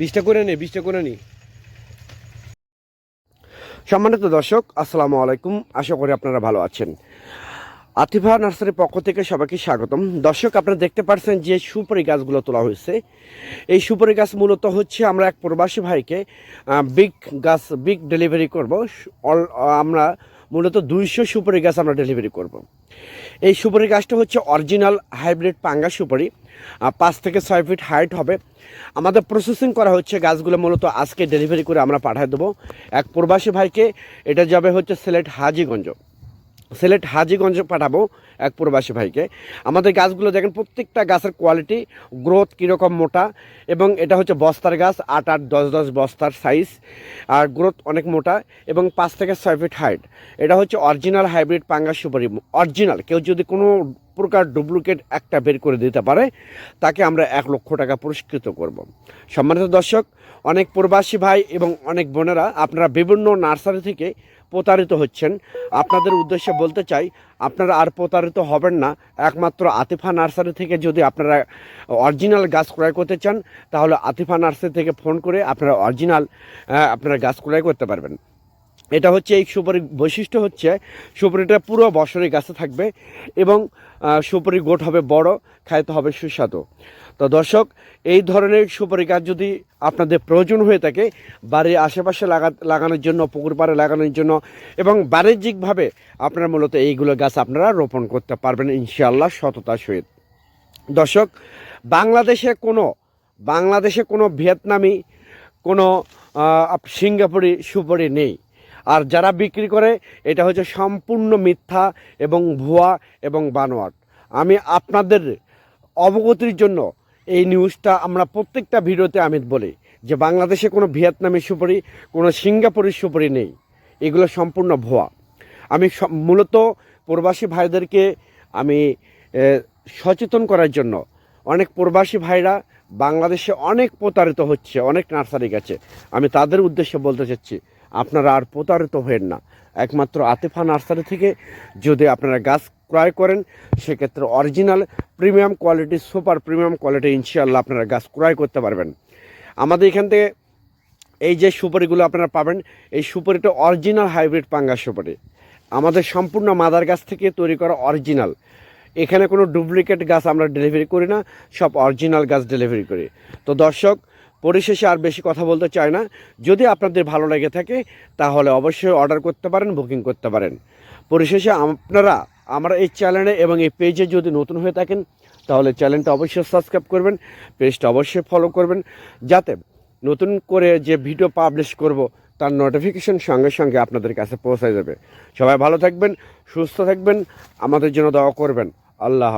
বিশটা করে নে, বিশটা করে নি। সম্মানিত দর্শক, আসসালামু আলাইকুম। আশা করি আপনারা ভালো আছেন। আতিফা নার্সারির পক্ষ থেকে সবাইকে স্বাগতম। দর্শক, আপনারা দেখতে পাচ্ছেন যে সুপারি গাছগুলো তোলা হয়েছে। এই সুপারি গাছ মূলত হচ্ছে আমরা এক প্রবাসী ভাইকে বিগ গাছ বিগ ডেলিভারি করব। আমরা মূলত দুইশো সুপারি গাছ আমরা ডেলিভারি করব। এই সুপারি গাছটা হচ্ছে অরিজিনাল হাইব্রিড পাঙ্গা সুপারি। পাঁচ থেকে ছয় ফিট হাইট হবে। আমাদের প্রসেসিং করা হচ্ছে গাছগুলো মূলত আজকে ডেলিভারি করে আমরা পাঠিয়ে দেবো। এক প্রবাসী ভাইকে, এটা যাবে হচ্ছে সিলেট হাজিগঞ্জ। সিলেট হাজিগঞ্জ পাঠাবো এক প্রবাসী ভাইকে। আমাদের গাছগুলো দেখেন, প্রত্যেকটা গাছের কোয়ালিটি গ্রোথ কীরকম মোটা এবং এটা হচ্ছে বস্তার গাছ, আট আট দশ দশ বস্তার সাইজ আর গ্রোথ অনেক মোটা এবং পাঁচ থেকে ছয় ফিট হাইট এটা হচ্ছে অরিজিনাল হাইব্রিড পাঙ্গা সুপারি অরিজিনাল কেউ যদি কোনো প্রকার ডুপ্লিকেট একটা বের করে দিতে পারে, তাকে আমরা এক লক্ষ টাকা পুরস্কৃত করব। সম্মানিত দর্শক, অনেক প্রবাসী ভাই এবং অনেক বোনেরা, আপনারা বিভিন্ন নার্সারি থেকে প্রতারিত হচ্ছেন। আপনাদের উদ্দেশ্যে বলতে চাই, আপনারা আর প্রতারিত হবেন না। একমাত্র আতিফা নার্সারি থেকে যদি আপনারা অরিজিনাল গাছ ক্রয় করতে চান, তাহলে আতিফা নার্সারি থেকে ফোন করে আপনারা অরিজিনাল আপনারা গাছ ক্রয় করতে পারবেন। এটা হচ্ছে এই সুপারির বৈশিষ্ট্য হচ্ছে সুপারিটা পুরো বছরই গাছে থাকবে এবং সুপারি গোট হবে বড় খাইতে হবে সুস্বাদু। তো দর্শক, এই ধরনের সুপারি গাছ যদি আপনাদের প্রয়োজন হয়ে থাকে, বাড়ির আশেপাশে লাগা, লাগানোর জন্য, পুকুর পাড়ে লাগানোর জন্য এবং বাণিজ্যিকভাবে আপনারা মূলত এইগুলো গাছ আপনারা রোপণ করতে পারবেন ইনশাআল্লাহ সততার সহিত। দর্শক, বাংলাদেশে কোনো বাংলাদেশে কোনো ভিয়েতনামি, কোনো সিঙ্গাপুরি সুপারি নেই। আর যারা বিক্রি করে, এটা হচ্ছে সম্পূর্ণ মিথ্যা এবং ভুয়া এবং বানোয়াট। আমি আপনাদের অবগতির জন্য এই নিউজটা আমরা প্রত্যেকটা ভিডিওতে আমি বলি যে বাংলাদেশে কোনো ভিয়েতনামি সুপারি, কোনো সিঙ্গাপুরি সুপারি নেই। এগুলো সম্পূর্ণ ভুয়া। আমি মূলত প্রবাসী ভাইদেরকে আমি সচেতন করার জন্য অনেক প্রবাসী ভাইরা বাংলাদেশে অনেক প্রতারিত হচ্ছে, অনেক নার্সারি গেছে। আমি তাদের উদ্দেশ্যে বলতে চাচ্ছি আপনারা আর প্রতারিত হবেন না। একমাত্র আতিফা নার্সারি থেকে যদি আপনারা গাছ ক্রয় করেন, সেক্ষেত্রে original premium quality, super premium quality ইনশাআল্লাহ আপনারা গাছ ক্রয় করতে পারবেন। আমাদের এখান থেকে এই যে সুপারিগুলো আপনারা পাবেন, এই সুপারিটা অরিজিনাল হাইব্রিড পাঙ্গা সুপারি। আমাদের সম্পূর্ণ মাদার গাছ থেকে তৈরি করা অরিজিনাল। এখানে কোনো ডুপ্লিকেট গাছ আমরা ডেলিভারি করি না, সব অরিজিনাল গাছ ডেলিভারি করি। তো দর্শক পরিশেষে আর বেশি কথা বলতে চাই না। যদি আপনাদের ভালো লেগে থাকে, তাহলে অবশ্যই অর্ডার করতে পারেন বুকিং করতে পারেন। পরিশেষে আপনারা আমরা এই চ্যানেলে এবং এই পেজে যদি নতুন হয়ে থাকেন, তাহলে চ্যানেলটা অবশ্যই সাবস্ক্রাইব করবেন পেজটা অবশ্যই ফলো করবেন, যাতে নতুন করে যে ভিডিও পাবলিশ করব, তার নোটিফিকেশন সঙ্গে সঙ্গে আপনাদের কাছে পৌঁছে যাবে। সবাই ভালো থাকবেন, সুস্থ থাকবেন, আমাদের জন্য দোয়া করবেন। আল্লাহ।